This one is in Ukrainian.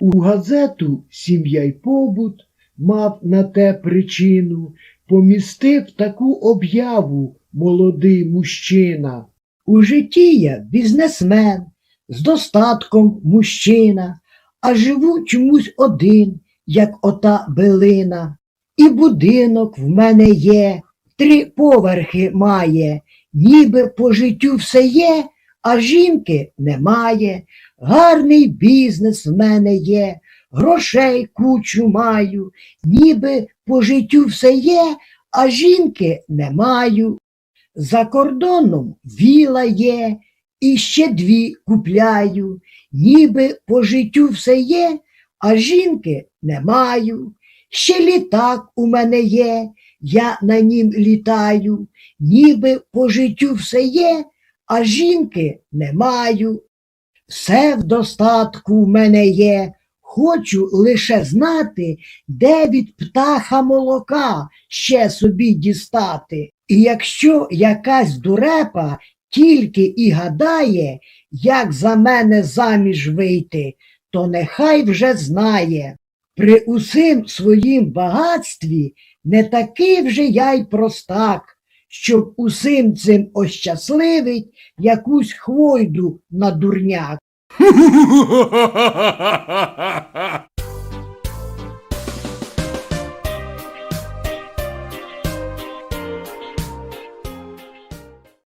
У газету Сім'я й побут мав на те причину, помістив таку об'яву молодий мужчина. У житті я бізнесмен, з достатком мужчина, а живу чомусь один, як ота билина. І будинок в мене є, три поверхи має, ніби по життю все є, а жінки немає. Гарний бізнес в мене є, грошей кучу маю, ніби по життю все є, а жінки не маю. За кордоном віла є, і ще дві купляю, ніби по життю все є, а жінки не маю. Ще літак у мене є, я на нім літаю, ніби по життю все є, а жінки не маю. Все в достатку в мене є, хочу лише знати, де від птаха молока ще собі дістати. І якщо якась дурепа тільки і гадає, як за мене заміж вийти, то нехай вже знає. При усім своїм багатстві не такий вже я й простак, щоб усім цим ощасливить якусь хвойду на дурняк.